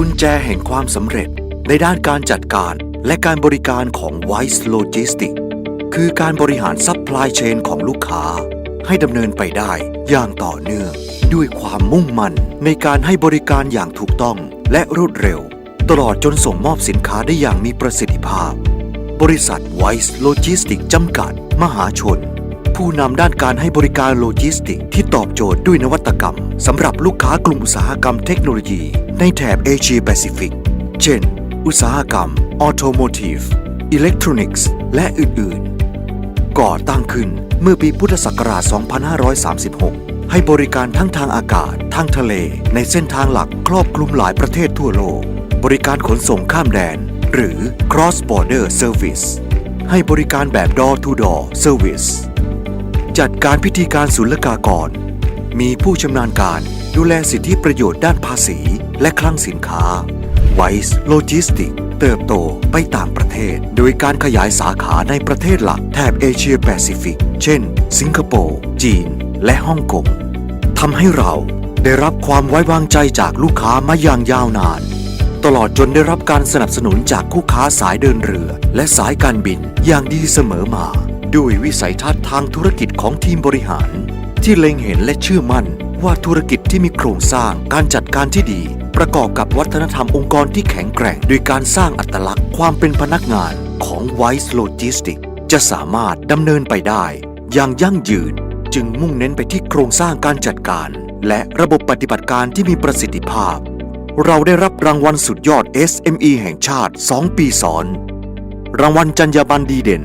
กุญแจแห่งความสำเร็จในด้านการจัดการและการบริการของ Wise Logistics คือการบริหารซัพพลายเชนของลูกค้า ให้ดำเนินไปได้อย่างต่อเนื่อง ด้วยความมุ่งมั่นในการให้บริการอย่างถูกต้องและรวดเร็ว ตลอดจนส่งมอบสินค้าได้อย่างมีประสิทธิภาพ บริษัท Wise Logistics จำกัด มหาชน ผู้นำด้านการให้บริการโลจิสติกที่ตอบโจทย์ด้วยนวัตกรรม สำหรับลูกค้ากลุ่มอุตสาหกรรมเทคโนโลยี ในแถบเอเชียแปซิฟิก เช่น อุตสาหกรรม ออโตโมทีฟ อิเล็กทรอนิกส์ และอื่น ๆ ก่อตั้งขึ้นเมื่อปีพุทธศักราช 2536 ให้บริการทั้งทางอากาศ ทางทะเล ในเส้นทางหลักครอบคลุมหลายประเทศทั่วโลก บริการขนส่งข้ามแดน หรือ cross border service ให้บริการแบบ door to door service จัดการพิธีการศุลกากร มีผู้ชำนาญการดูแลสิทธิประโยชน์ด้านภาษี และคลังสินค้า Wise Logistics เติบโตไปต่างประเทศ โดยการขยายสาขาในประเทศหลักแถบเอเชียแปซิฟิก เช่น สิงคโปร์ จีน และฮ่องกงทำให้เราได้รับความไว้วางใจจากลูกค้ามาอย่างยาวนาน ตลอดจนได้รับการสนับสนุนจากคู่ค้าสายเดินเรือ และสายการบินอย่างดีเสมอมา ด้วยวิสัยทัศน์ทางธุรกิจของทีมบริหาร ที่เล็งเห็นและเชื่อมั่นว่าธุรกิจที่มีโครงสร้างการจัดการที่ดี ประกอบกับวัฒนธรรมองค์กรที่แข็งแกร่ง โดยการสร้างอัตลักษณ์ความเป็นพนักงานของ Wise Logistics จะสามารถดำเนินไปได้ อย่างยั่งยืน จึงมุ่งเน้นไปที่โครงสร้างการจัดการ และระบบปฏิบัติการที่มีประสิทธิภาพ เราได้รับรางวัลสุดยอด SME แห่งชาติ 2 ปีซ้อน รางวัลจรรยาบรรณดีเด่น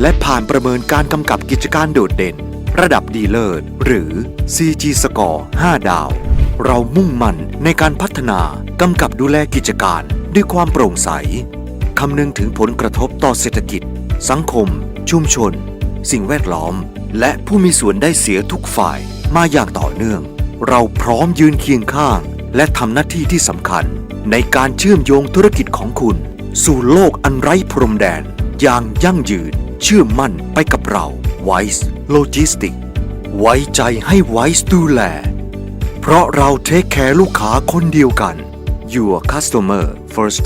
และผ่านประเมินการกำกับกิจการโดดเด่น ระดับดีเลิศหรือ CG Score 5 ดาว เรามุ่งมั่นในการพัฒนากำกับดูแลกิจการด้วยความโปร่งใสคำนึงถึงผลกระทบต่อเศรษฐกิจ สังคม ชุมชน สิ่งแวดล้อม และผู้มีส่วนได้เสียทุกฝ่ายมาอย่างต่อเนื่อง เราพร้อมยืนเคียงข้าง และทำหน้าที่ที่สำคัญ ในการเชื่อมโยงธุรกิจของคุณ สู่โลกอันไร้พรมแดน อย่างยั่งยืน เชื่อมั่นไปกับเรา ไวส์โลจิสติกไว้ใจให้ไวส์ดูแล เพราะเราเทคแคร์ลูกค้าคนเดียวกัน Your customer first